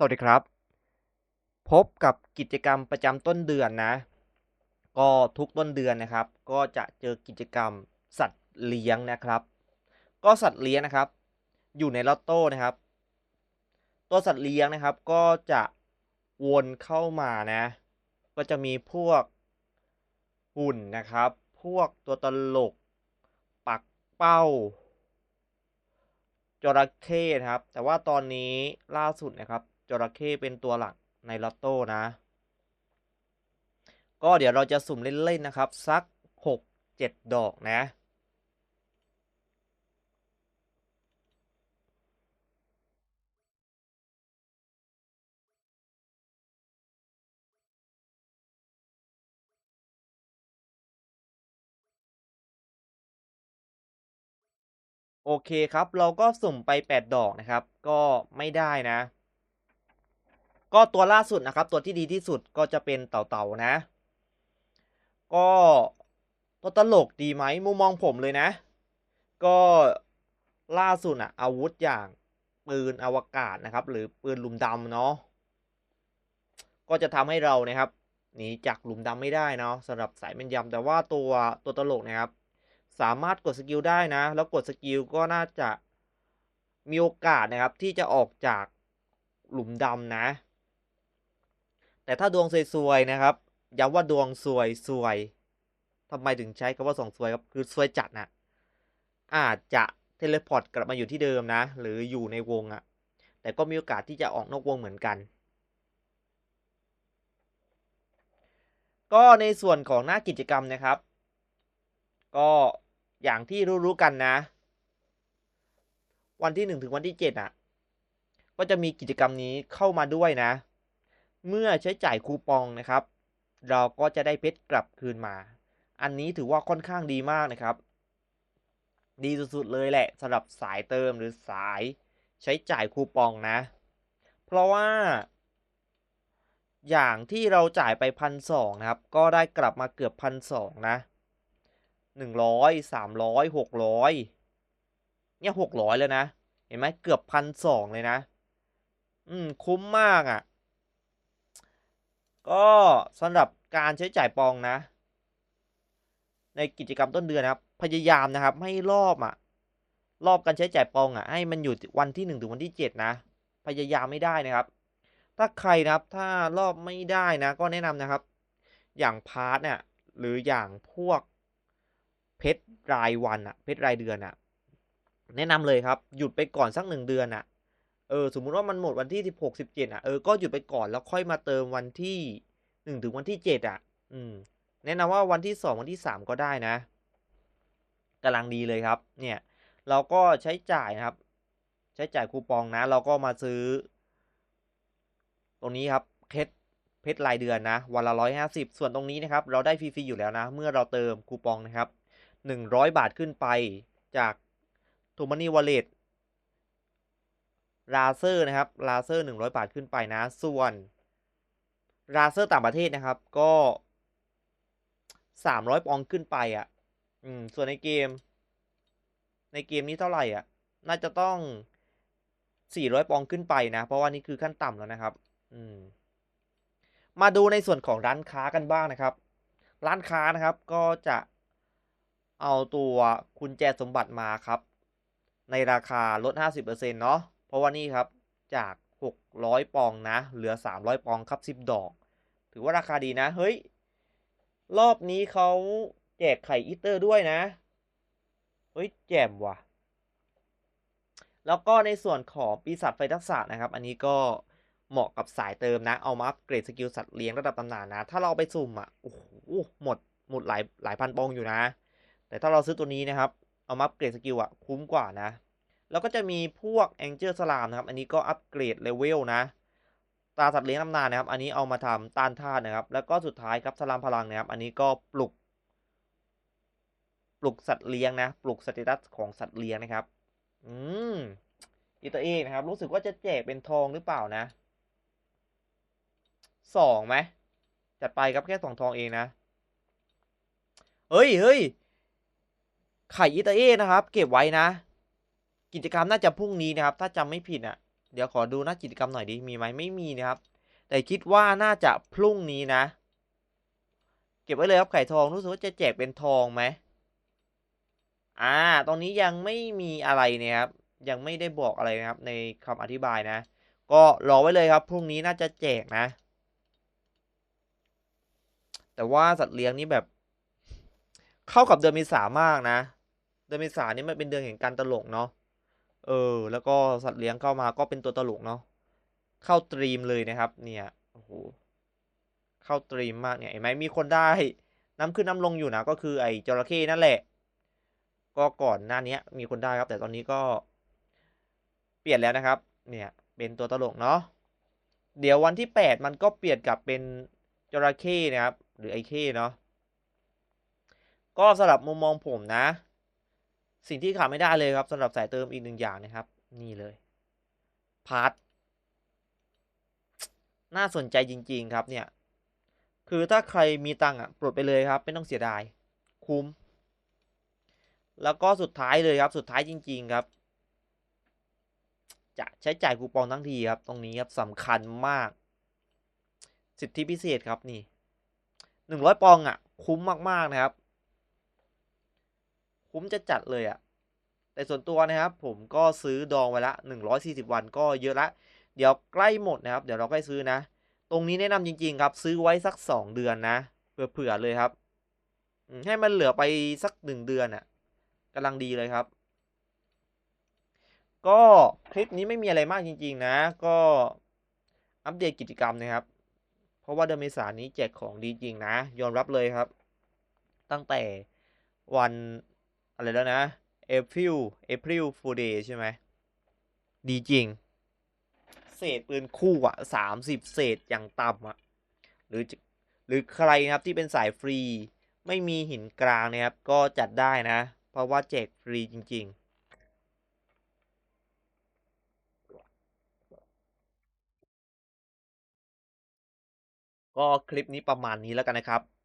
สวัสดีครับ พบกับกิจกรรมประจำต้นเดือนนะ ก็ทุกต้นเดือนนะครับ ก็จะเจอกิจกรรมสัตว์เลี้ยงนะครับ ก็สัตว์เลี้ยงนะครับ อยู่ในลอตโต้นะครับ ตัวสัตว์เลี้ยงนะครับ ก็จะวนเข้ามานะ ก็จะมีพวกหุ่นนะครับ พวกตัวตลก ปักเป้าจระเข้ครับ แต่ว่าตอนนี้ล่าสุดนะครับ จระเข้เป็นตัวหลักในลอตโต้นะ ก็เดี๋ยวเราจะสุ่มเล่นๆนะครับ สัก 6-7 ดอกนะ โอเคครับ เราก็สุ่มไป 8 ดอกนะครับ ก็ไม่ได้นะ ก็ตัวล่าสุดนะครับ ตัวที่ดีที่สุดก็จะเป็นเต่าๆนะ ก็ตัวตลกดีไหมมุมมองผมเลยนะ ก็ล่าสุดอะอาวุธอย่างปืนอวกาศนะครับ หรือปืนหลุมดำเนาะก็จะทำให้เรานะครับหนีจากหลุมดำไม่ได้เนาะสำหรับสายแม่นยำแต่ว่าตัวตัวตลกนะครับ สามารถกดสกิลได้นะ แล้วกดสกิลก็น่าจะมีโอกาสนะครับที่จะออกจากหลุมดำนะ แต่ถ้าดวงซวยๆนะครับย้ำว่าดวงซวยซวยทำไมถึงใช้คำว่าสองซวยครับคือซวยจัดนะอาจจะเทเลพอร์ตกลับมาอยู่ที่เดิมนะ หรืออยู่ในวงอะ่ะแต่ก็มีโอกาสที่จะออกนอกวงเหมือนกัน ก็ในส่วนของหน้ากิจกรรมนะครับ ก็อย่างที่รู้ๆกันนะ วันที่หนึ่งถึงวันที่เจ็ดอะ ก็จะมีกิจกรรมนี้เข้ามาด้วยนะ เมื่อใช้จ่ายคูปองนะครับ เราก็จะได้เพชรกลับคืนมา อันนี้ถือว่าค่อนข้างดีมากนะครับ ดีสุดๆเลยแหละสำหรับสายเติมหรือสายใช้จ่ายคูปองนะ เพราะว่า อย่างที่เราจ่ายไปพันสองนะครับ ก็ได้กลับมาเกือบพันสองนะหนึ่งร้อยสามร้อยหกร้อยเนี่ยหกร้อยเลยนะ เห็นไหมเกือบพันสองเลยนะ อืม คุ้มมากอะ่ะ ก็สำหรับการใช้จ่ายปองนะ ในกิจกรรมต้นเดือนนะครับ พยายามนะครับให้รอบอะ่ะ รอบการใช้จ่ายปองอะ่ะ ให้มันอยู่วันที่หนึ่งถึงวันที่เจ็ดนะ พยายามไม่ได้นะครับ ถ้าใครนะครับถ้ารอบไม่ได้นะ ก็แนะนำนะครับ อย่างพาร์ทเนี่ยหรืออย่างพวกเพชรรายวันอะเพชรรายเดือนอะแนะนำเลยครับ หยุดไปก่อนสักหนึ่งเดือนอะ เออสมมุติว่ามันหมดวันที่สิบหกสิบเจ็ดอะเออก็หยุดไปก่อนแล้วค่อยมาเติมวันที่หนึ่งถึงวันที่เจ็ดอะ อืม แนะนำว่าวันที่สองวันที่สามก็ได้นะกำลังดีเลยครับ เนี่ย เราก็ใช้จ่ายนะครับ ใช้จ่ายคูปองนะ เราก็มาซื้อ ตรงนี้ครับเพชรเพชรรายเดือนนะ วันละร้อยห้าสิบส่วนตรงนี้นะครับ เราได้ฟรีๆอยู่แล้วนะ เมื่อเราเติมคูปองนะครับหนึ่งร้อยบาทขึ้นไปจากทูมานี่วอลเล็ต ลาเซอร์นะครับลาเซอร์หนึ่งร้อยบาทขึ้นไปนะ ส่วนลาเซอร์ต่างประเทศนะครับ ก็สามร้อยปองขึ้นไปอะ อืม ส่วนในเกม ในเกมนี้เท่าไหร่อะ น่าจะต้องสี่ร้อยปองขึ้นไปนะ เพราะว่านี่คือขั้นต่ำแล้วนะครับ อืม มาดูในส่วนของร้านค้ากันบ้างนะครับ ร้านค้านะครับก็จะเอาตัวคุณแจสมบัติมาครับ ในราคาลด 50%เนาะ เพราะว่านี่ครับจาก 600 ปองนะ เหลือ 300 ปองครับ 10 ดอก ถือว่าราคาดีนะ เฮ้ย รอบนี้เขาแจกไข่อีเตอร์ด้วยนะ เฮ้ย แจ่มว่ะ แล้วก็ในส่วนของปีศาจไฟทักษะนะครับ อันนี้ก็เหมาะกับสายเติมนะ เอามาอัปเกรดสกิลสัตว์เลี้ยงระดับตำนานนะ ถ้าเราไปสุ่มอะ โอ้โห หมด หมดหลาย หลายพันปองอยู่นะ แต่ถ้าเราซื้อตัวนี้นะครับ เอามาอัปเกรดสกิลอะ คุ้มกว่านะ แล้วก็จะมีพวกแองเจิลสลามนะครับ อันนี้ก็อัปเกรดเลเวลนะ ตาสัตว์เลี้ยงตำนานนะครับ อันนี้เอามาทำต้านทานนะครับ แล้วก็สุดท้ายครับสลามพลังนะครับ อันนี้ก็ปลุก ปลุกสัตว์เลี้ยงนะ ปลุกสเตตัสของสัตว์เลี้ยงนะครับ อืมอีตัวเองนะครับ รู้สึกว่าจะแจกเป็นทองหรือเปล่านะสองไหมจัดไปครับแค่สองทองเองนะ เฮ้ยเฮ้ยไข่อิตาเอนะครับ เก็บไว้นะ กิจกรรมน่าจะพรุ่งนี้นะครับ ถ้าจำไม่ผิดอะ เดี๋ยวขอดูหน้ากิจกรรมหน่อยดิ มีไหมไม่มีนะครับ แต่คิดว่าน่าจะพรุ่งนี้นะ เก็บไว้เลยครับไข่ทอง รู้สึกว่าจะแจกเป็นทองไหม อ่า ตรงนี้ยังไม่มีอะไรเนี่ยครับ ยังไม่ได้บอกอะไรนะครับ ในคำอธิบายนะ ก็รอไว้เลยครับ พรุ่งนี้น่าจะแจกนะ แต่ว่าสัตว์เลี้ยงนี่แบบ เข้ากับเดือนเมษามากนะ เดือนเมษานี่มันเป็นเดือนแห่งการตลกเนาะ เออ แล้วก็สัตว์เลี้ยงเข้ามาก็เป็นตัวตลกเนาะเข้าตรีมเลยนะครับ เนี่ยโอ้โหเข้าตรีมมากเนี่ยเห็นไหมมีคนได้น้ำขึ้นน้ำลงอยู่นะก็คือไอ้จระเข้นั่นแหละ ก็ก่อนหน้านี้มีคนได้ครับ แต่ตอนนี้ก็ เปลี่ยนแล้วนะครับ เนี่ยเป็นตัวตลกเนาะเดี๋ยววันที่แปดมันก็เปลี่ยนกลับเป็นจระเข้นะครับ หรือไอ้เข้เนาะก็สำหรับมุมมองผมนะ สิ่งที่ขาดไม่ได้เลยครับสำหรับสายเติมอีกหนึ่งอย่างนะครับ นี่เลยพาร์ทน่าสนใจจริง ๆ ครับเนี่ย คือถ้าใครมีตังค์อะปลดไปเลยครับ ไม่ต้องเสียดาย คุ้ม แล้วก็สุดท้ายเลยครับ สุดท้ายจริง ๆ ครับ จะใช้จ่ายคูปองทั้งทีครับ ตรงนี้ครับสำคัญมาก สิทธิพิเศษครับนี่หนึ่งร้อยปองอะ คุ้มมากๆนะครับ คุ้มจะจัดเลยอะ่ะ แต่ส่วนตัวนะครับ ผมก็ซื้อดองไว้ละหนึ่งร้อยสี่สิบวันก็เยอะละ เดี๋ยวใกล้หมดนะครับ เดี๋ยวเราใกล้ซื้อนะ ตรงนี้แนะนำจริง ๆ ครับ ซื้อไว้สักสองเดือนนะเผื่อๆเลยครับ ให้มันเหลือไปสักหนึ่งเดือนอะ่ะกำลังดีเลยครับ ก็คลิปนี้ไม่มีอะไรมากจริง ๆ นะ ก็อัปเดตกิจกรรมนะครับ เพราะว่าเดือนเมษายนนี้แจกของดีจริงนะ ยอมรับเลยครับ ตั้งแต่วัน อะไรแล้วนะ April April Fool Day ใช่ไหมดีจริง เศษปืนคู่อะสามสิบเศษอย่างต่ำอะหรือหรือใครนะครับที่เป็นสายฟรี ไม่มีหินกลางนะครับ ก็จัดได้นะ เพราะว่าแจกฟรีจริง ๆก็คลิปนี้ประมาณนี้แล้วกันนะครับ